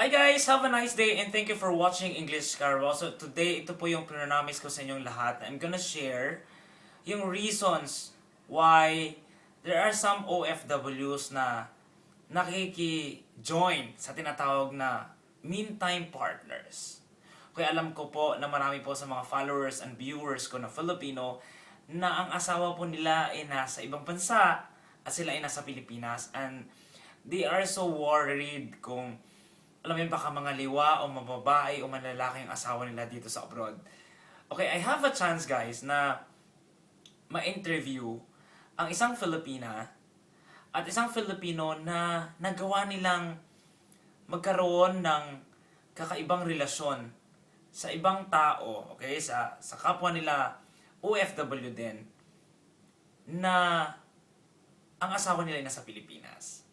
Hi guys! Have a nice day and thank you for watching English Carbo. So today, ito po yung pinanamis ko sa inyong lahat. I'm gonna share yung reasons why there are some OFWs na nakiki-join sa tinatawag na meantime partners. Kaya alam ko po na marami po sa mga followers and viewers ko na Filipino na ang asawa po nila ay nasa ibang bansa at sila ay nasa Pilipinas and they are so worried kung alam mo yun, baka mga liwa o mababae o malalaki ang asawa nila dito sa abroad. Okay, I have a chance guys na ma-interview ang isang Filipina at isang Filipino na nagawa nilang magkaroon ng kakaibang relasyon sa ibang tao, okay, sa, sa kapwa nila OFW din, na ang asawa nila ay nasa Pilipinas.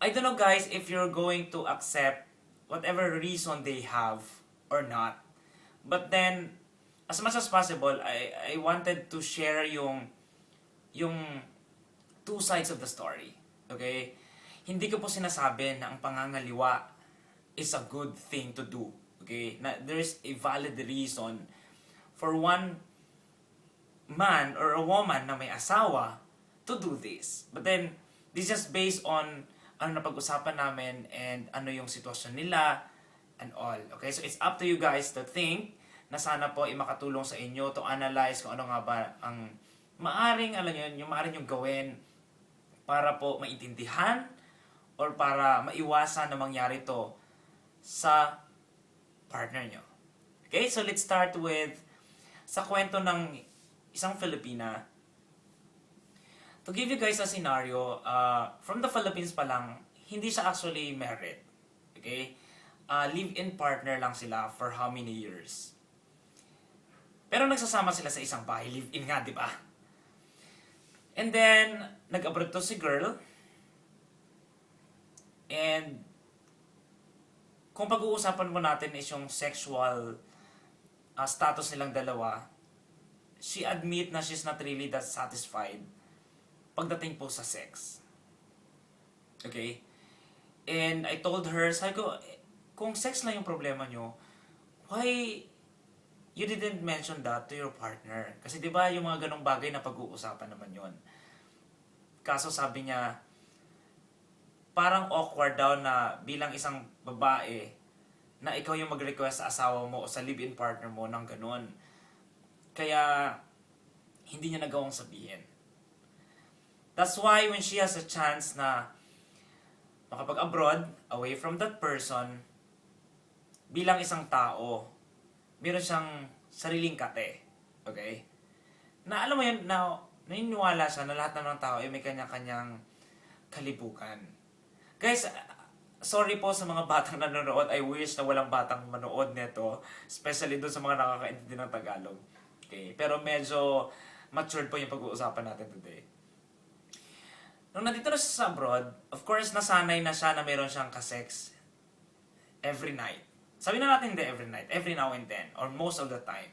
I don't know guys if you're going to accept whatever reason they have or not. But then, as much as possible, I, I wanted to share yung yung two sides of the story. Okay? Hindi ko po sinasabi na ang pangangaliwa is a good thing to do. Okay? Na there's a valid reason for one man or a woman na may asawa to do this. But then, this is based on ano na pag-usapan namin and ano yung sitwasyon nila and all. Okay? So, it's up to you guys to think na sana po ay makatulong sa inyo to analyze kung ano nga ba ang maaring, alam nyo, yung maaring yung gawin para po maintindihan or para maiwasan na mangyari to sa partner nyo. Okay? So, let's start with sa kwento ng isang Filipina To give you guys a scenario, uh, from the Philippines pa lang, hindi siya actually married. Okay? Uh, live-in partner lang sila for how many years. Pero nagsasama sila sa isang bahay, live-in nga, di ba? And then, nag-abroad to si girl. And, kung pag-uusapan mo natin is yung sexual uh, status nilang dalawa, she admit na she's not really that satisfied pagdating po sa sex. Okay? And I told her, sabi ko, kung sex lang yung problema nyo, why you didn't mention that to your partner? Kasi di ba yung mga ganong bagay na pag-uusapan naman yon. Kaso sabi niya, parang awkward daw na bilang isang babae na ikaw yung mag-request sa asawa mo o sa live-in partner mo ng ganon. Kaya, hindi niya nagawang sabihin. That's why when she has a chance na makapag-abroad, away from that person, bilang isang tao, meron siyang sariling kate. Okay? Na alam mo yun, na naniniwala siya na lahat ng tao ay may kanya-kanyang kalibukan. Guys, sorry po sa mga batang nanonood. I wish na walang batang manood nito. Especially doon sa mga nakakaintindi ng Tagalog. Okay? Pero medyo matured po yung pag-uusapan natin today. Nung nandito na siya sa abroad, of course, nasanay na siya na meron siyang kasex every night. Sabi na natin hindi every night, every now and then, or most of the time.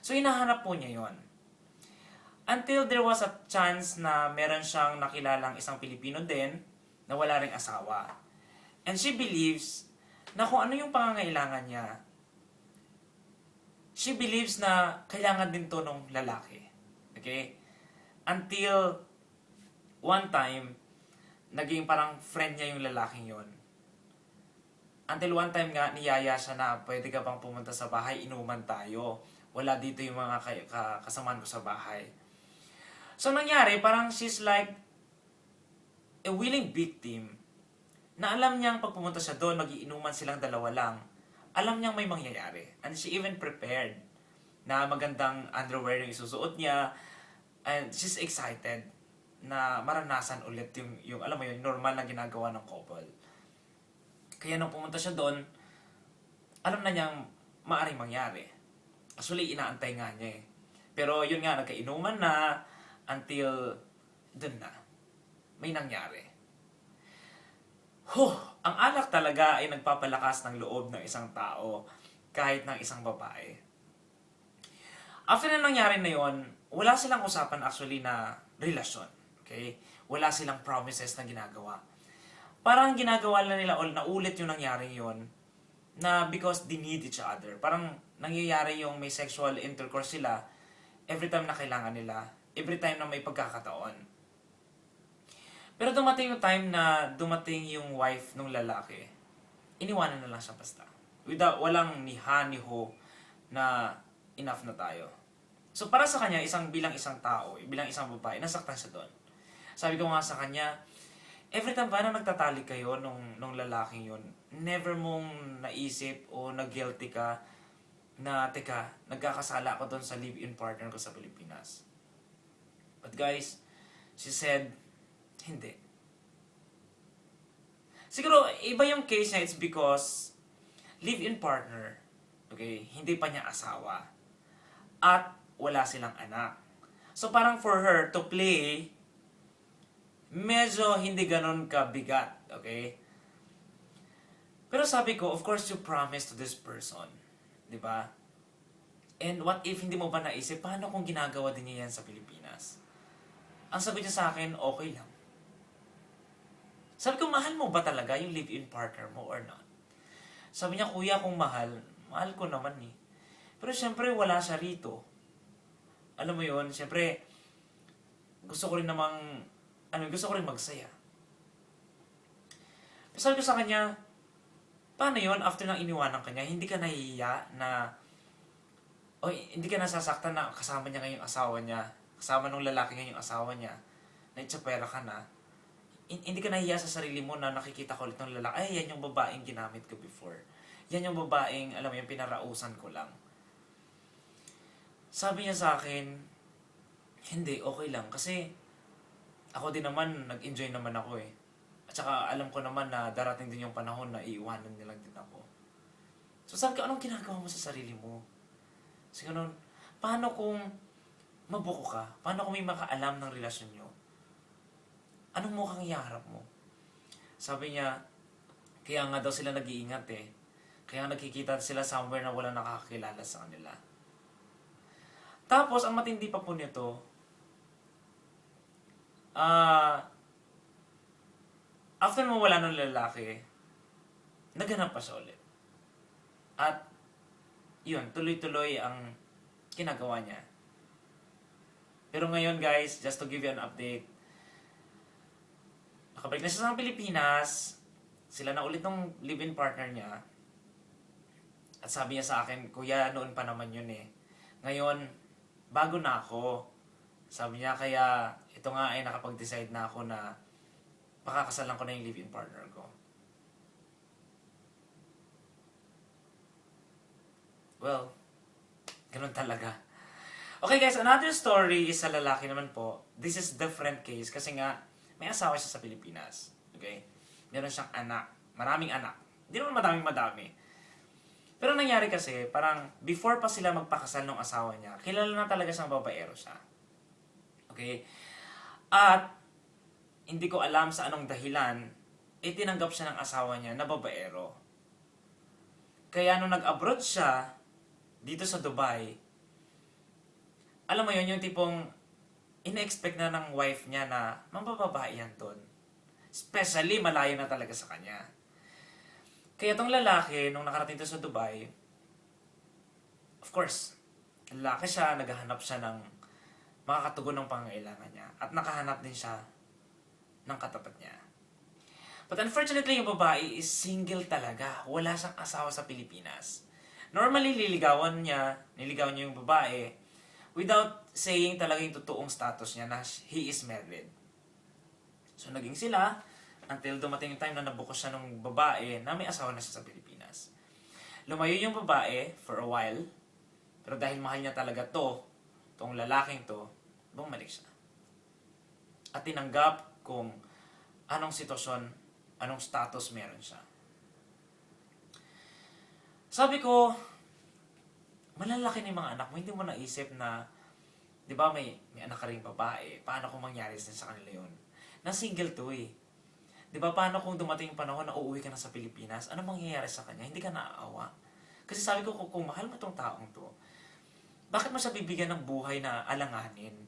So, hinahanap po niya yon. Until there was a chance na meron siyang nakilalang isang Pilipino din na wala ring asawa. And she believes na kung ano yung pangangailangan niya, she believes na kailangan din to ng lalaki. Okay? Until one time, naging parang friend niya yung lalaking yon. Until one time nga, niyaya siya na, pwede ka bang pumunta sa bahay, inuman tayo. Wala dito yung mga kay- ka- kasamaan ko sa bahay. So, nangyari, parang she's like a willing victim na alam niyang pag pumunta siya doon, magiinuman silang dalawa lang. Alam niyang may mangyayari. And she even prepared na magandang underwear yung isusuot niya. And she's excited na maranasan ulit yung, yung alam mo yun, normal na ginagawa ng couple. Kaya nung pumunta siya doon, alam na niyang maaring mangyari. Actually, inaantay nga niya eh. Pero yun nga, nagkainuman na until dun na. May nangyari. Huh! Ang alak talaga ay nagpapalakas ng loob ng isang tao kahit ng isang babae. After na nangyari na yon, wala silang usapan actually na relasyon. Okay? Wala silang promises na ginagawa. parang ginagawa na nila or naulit yung nangyari yon na because they need each other. Parang nangyayari yung may sexual intercourse sila every time na kailangan nila. Every time na may pagkakataon. Pero dumating yung time na dumating yung wife ng lalaki, iniwanan na lang siya basta. Without, walang ni ha, ni ho, na enough na tayo. So para sa kanya, isang bilang isang tao, bilang isang babae, nasaktan siya doon. Sabi ko nga sa kanya, every time ba na nagtatali kayo nung, nung lalaking yun, never mong naisip o nag-guilty ka na, teka, nagkakasala ako doon sa live-in partner ko sa Pilipinas. But guys, she said, hindi. Siguro, iba yung case niya, it's because live-in partner, okay, hindi pa niya asawa. At wala silang anak. So parang for her to play, medyo hindi ganon kabigat, okay? Pero sabi ko, of course you promise to this person, di ba? And what if hindi mo ba naisip, paano kung ginagawa din niya yan sa Pilipinas? Ang sagot niya sa akin, okay lang. Sabi ko, mahal mo ba talaga yung live-in partner mo or not? Sabi niya, kuya, kung mahal, mahal ko naman eh. Pero syempre, wala siya rito. Alam mo yun, syempre, gusto ko rin namang, ano, gusto ko rin magsaya. Sabi ko sa kanya, paano yun, after nang iniwanan ka niya, hindi ka nahihiya na, o hindi ka nasasaktan na kasama niya ngayong asawa niya, kasama nung lalaki ngayong asawa niya, na itsapera ka na, hin- hindi ka nahiya sa sarili mo na nakikita ko ulit ng lalaki, ay, yan yung babaeng ginamit ko before. Yan yung babaeng, alam mo, yung pinarausan ko lang. Sabi niya sa akin, hindi, okay lang. Kasi, ako din naman, nag-enjoy naman ako eh. At saka, alam ko naman na darating din yung panahon na iiwanan nilang din ako. So sabi ko, anong ginagawa mo sa sarili mo? Kasi ganun, paano kung mabuko ka? Paano kung may makaalam ng relasyon nyo? Anong mukhang iharap mo? Sabi niya, kaya nga daw sila nag-iingat eh. Kaya nakikita sila somewhere na wala nakakakilala sa kanila. Tapos, ang matindi pa po nito, ah, after mawala ng lalaki, naghanap pa siya ulit. At, yun, tuloy-tuloy ang ginagawa niya. Pero ngayon guys, just to give you an update, nakabalik na siya sa Pilipinas, sila na ulit ng live-in partner niya, at sabi niya sa akin, Kuya, noon pa naman yun eh. Ngayon, bago na ako. Sabi niya, kaya ito nga ay nakapag-decide na ako na pakakasalan ko na yung live-in partner ko. Well, ganun talaga. Okay guys, another story is sa lalaki naman po. This is different case kasi nga may asawa siya sa Pilipinas. Okay? Meron siyang anak. Maraming anak. Hindi naman madaming madami. Pero nangyari kasi, parang before pa sila magpakasal ng asawa niya, kilala na talaga siyang babaero siya. Okay? At, hindi ko alam sa anong dahilan, eh tinanggap siya ng asawa niya na babaero. Kaya nung nag-abroad siya, dito sa Dubai, alam mo yun, yung tipong ina-expect na ng wife niya na mambababae yan doon. Especially, malayo na talaga sa kanya. Kaya tong lalaki, nung nakarating to sa Dubai, of course, lalaki siya, naghahanap siya ng makakatugon ng pangailangan niya. At nakahanap din siya ng katapat niya. But unfortunately, yung babae is single talaga. Wala siyang asawa sa Pilipinas. Normally, liligawan niya, niligawan niya yung babae without saying talaga yung totoong status niya na he is married. So, naging sila until dumating yung time na nabukos siya ng babae na may asawa na siya sa Pilipinas. Lumayo yung babae for a while, pero dahil mahal niya talaga to, tong lalaking to, bumalik siya. At tinanggap kung anong sitwasyon, anong status meron siya. Sabi ko, malalaki na mga anak mo, hindi mo naisip na, di ba may, may anak ka rin babae, paano kung mangyari sa kanila yun? Na single to eh. Di ba, paano kung dumating yung panahon na uuwi ka na sa Pilipinas, ano mangyayari sa kanya? Hindi ka naaawa. Kasi sabi ko, kung mahal mo tong taong to, bakit mo siya bibigyan ng buhay na alanganin?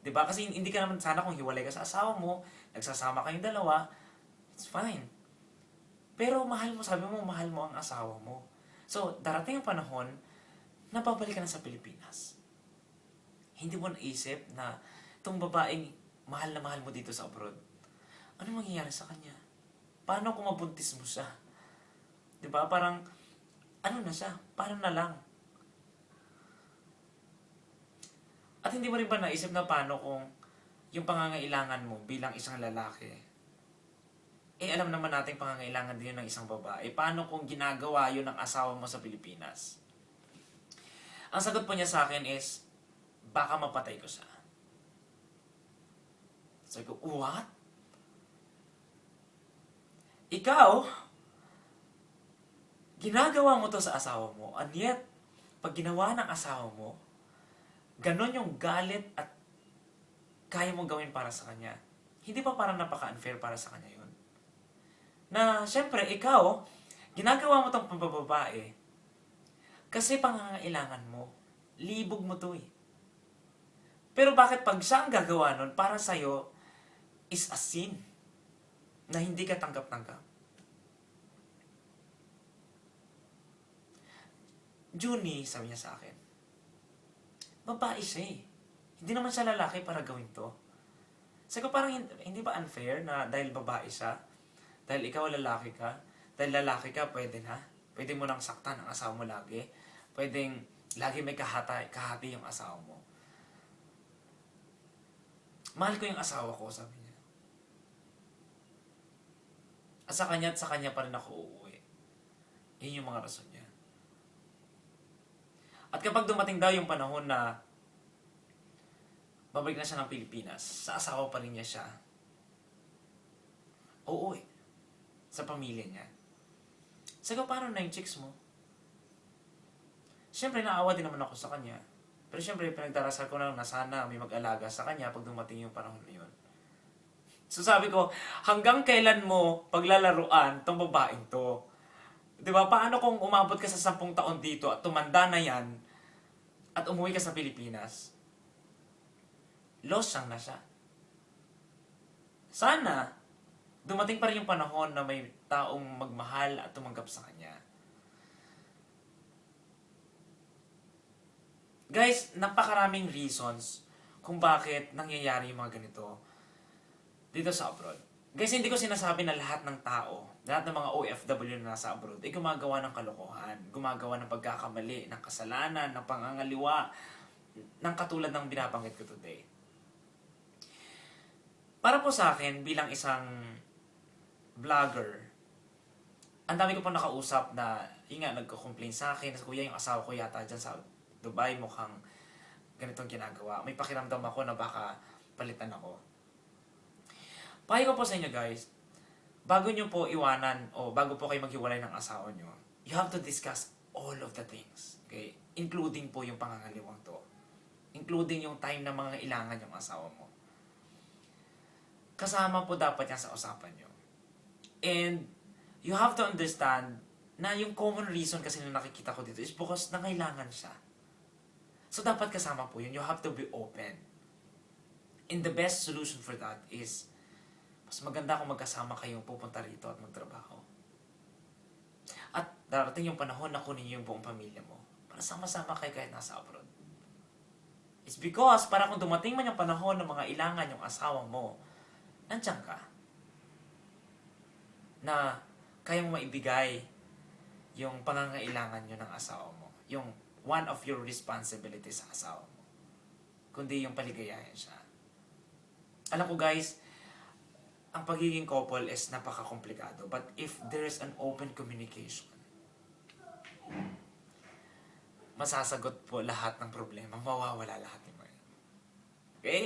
Di ba? Kasi hindi ka naman sana kung hiwalay ka sa asawa mo, nagsasama kayong dalawa, it's fine. Pero mahal mo, sabi mo, mahal mo ang asawa mo. So, darating ang panahon na babalik ka na sa Pilipinas. Hindi mo naisip na itong babaeng mahal na mahal mo dito sa abroad, ano mangyayari sa kanya? Paano kung mabuntis mo siya? ba Parang, ano na siya? Paano na lang? At hindi mo rin ba naisip na paano kung yung pangangailangan mo bilang isang lalaki, eh alam naman natin pangangailangan din yun ng isang babae. Paano kung ginagawa yun ng asawa mo sa Pilipinas? Ang sagot po niya sa akin is, baka mapatay ko siya. Sabi ko, what? Ikaw, ginagawa mo to sa asawa mo, and yet, pag ginawa ng asawa mo, ganon yung galit at kaya mong gawin para sa kanya. Hindi pa parang napaka-unfair para sa kanya yun? Na, syempre, ikaw, ginagawa mo tong pambababae kasi pangangailangan mo. Libog mo to eh. Pero bakit pag siya ang gagawa nun, para sa'yo, is a sin na hindi ka tanggap-tanggap? Junie, sabi niya sa akin, babae siya eh. Hindi naman siya lalaki para gawin to. Sabi parang hin- hindi ba unfair na dahil babae siya, dahil ikaw lalaki ka, dahil lalaki ka, pwede na. Pwede mo nang saktan ang asawa mo lagi. Pwedeng lagi may kahati, kahati yung asawa mo. Mahal ko yung asawa ko, sabi niya. At sa kanya at sa kanya pa rin ako uuwi. Yun yung mga rason. At kapag dumating daw yung panahon na babalik na siya ng Pilipinas, sa asawa pa rin niya siya. Oo eh. Sa pamilya niya. Ko, paano na yung chicks mo? Siyempre, naawa din naman ako sa kanya. Pero siyempre, pinagdarasal ko na lang na sana may mag-alaga sa kanya pag dumating yung panahon na yun. So sabi ko, hanggang kailan mo paglalaruan tong babaeng to? Di ba? Paano kung umabot ka sa sampung taon dito at tumanda na yan at umuwi ka sa Pilipinas? Lost siyang na siya. Sana, dumating pa rin yung panahon na may taong magmahal at tumanggap sa kanya. Guys, napakaraming reasons kung bakit nangyayari yung mga ganito dito sa abroad. Guys, hindi ko sinasabi na lahat ng tao, lahat ng mga OFW na nasa abroad, ay gumagawa ng kalokohan, gumagawa ng pagkakamali, ng kasalanan, ng pangangaliwa, ng katulad ng binabanggit ko today. Para po sa akin, bilang isang vlogger, ang dami ko pong nakausap na, yun nga, nagko-complain sa akin, na kuya, yung asawa ko yata dyan sa Dubai, mukhang ganitong ginagawa. May pakiramdam ako na baka palitan ako. Pahay ko po sa inyo guys, bago nyo po iwanan o bago po kayo maghiwalay ng asawa nyo, you have to discuss all of the things. Okay? Including po yung pangangaliwang to. Including yung time na mga ilangan yung asawa mo. Kasama po dapat yan sa usapan nyo. And you have to understand na yung common reason kasi na nakikita ko dito is because nangailangan siya. So dapat kasama po yun. You have to be open. And the best solution for that is mas maganda kung magkasama kayong pupunta rito at magtrabaho. At darating yung panahon na kunin niyo yung buong pamilya mo para sama-sama kayo kahit nasa abroad. It's because para kung dumating man yung panahon ng mga ilangan yung asawa mo, nandiyan ka. Na kaya mo maibigay yung pangangailangan nyo ng asawa mo. Yung one of your responsibilities sa asawa mo. Kundi yung paligayahan siya. Alam ko guys, ang pagiging couple is napaka-komplikado. But if there is an open communication, masasagot po lahat ng problema. Mawawala lahat ni Mark. Okay?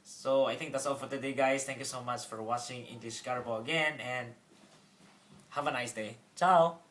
So, I think that's all for today, guys. Thank you so much for watching English Carbo again, and have a nice day. Ciao!